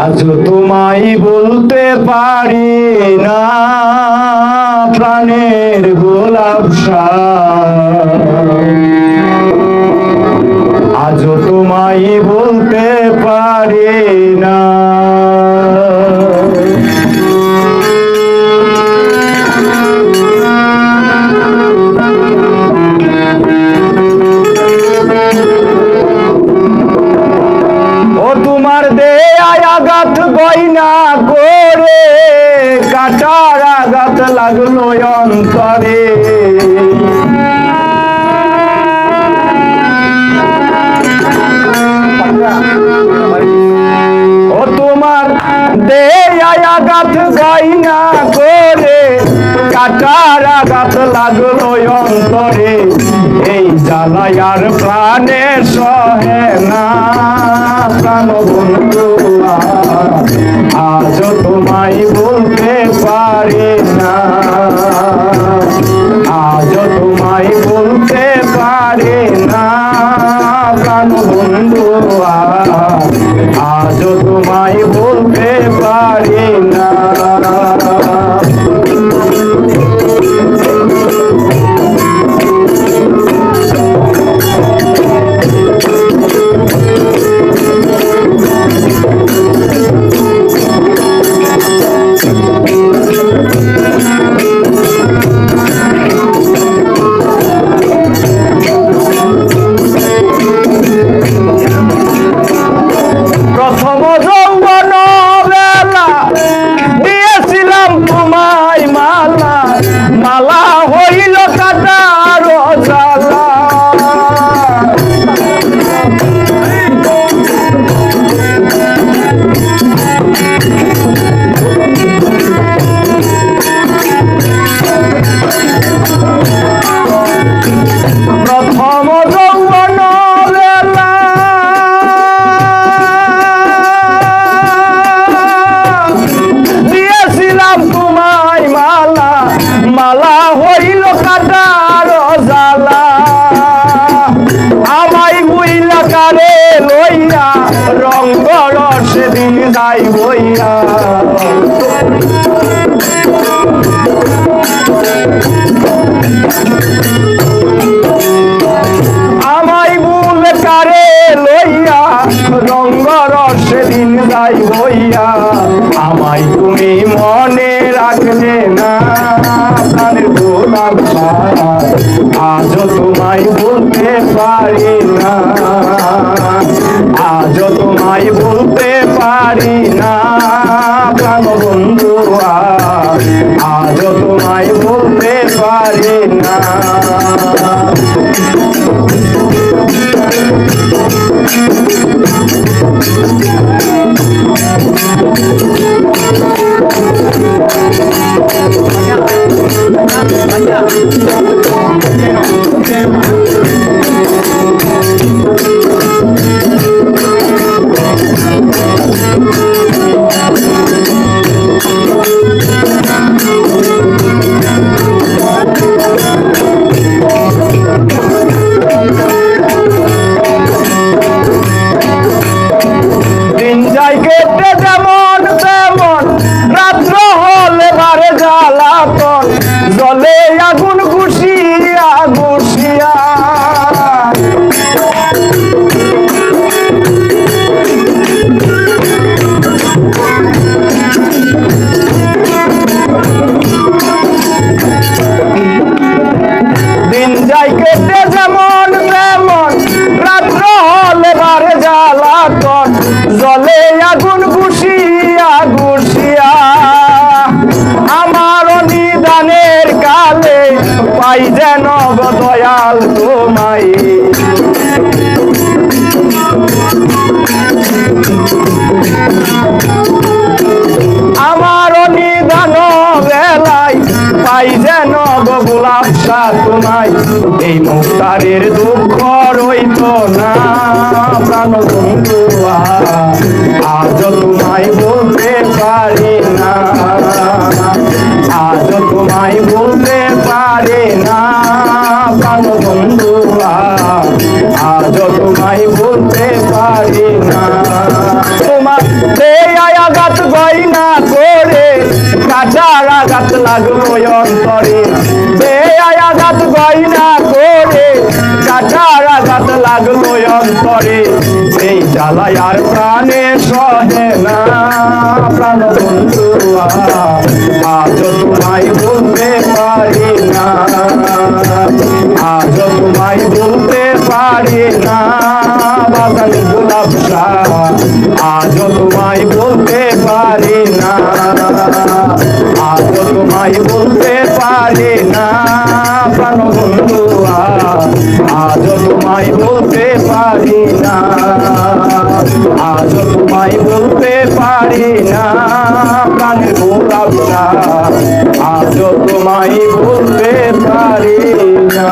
আজ তোমায় বলতে পারি না প্রাণের গোলাপ আজ আঘাত লাগল অন্তরে। ও তোমার দেয়ায় আঘাত গয়না করে, কাটার আঘাত লাগল অন্তরে। এই জ্বালায় আর প্রাণে সহে না প্রাণ বন্ধু আজ তোমায় বলতে পারি। Oh! আমাই তুমি মনে রাখলে না, প্রাণের আজ তোমায় বলতে পারি না আজ তোমায় বলতে পারি না। Kinh dài kết đất Dayal তোমায় আমার নিদান বেলায় পাই যেন গো গোলাপ তোমায়। এই মুক্তারের দুঃখ রইত না, প্রাণ বন্ধু আজ তোমায় বলতে পারি না। আজ তোমায় গলায় আঘাত গয়না করে। কাটার আঘাত লাগল অন্তরে। বেয়ায় আঘাত গয়না করে। কাটার আঘাত লাগল অন্তরে। সেই জ্বালায় প্রাণে সহে না। প্রাণ বন্ধু আজ তোমায় বলতে পারি না। আজ তোমায় বলতে পারি না। বাগান গোলাপ আজ তোমায় বলতে পারি না আজ তোমায় বলতে পারি না আজ তোমায় বলতে পারি না প্রাণের গোলাপ শাহ আজ তোমায় বলতে পারি না।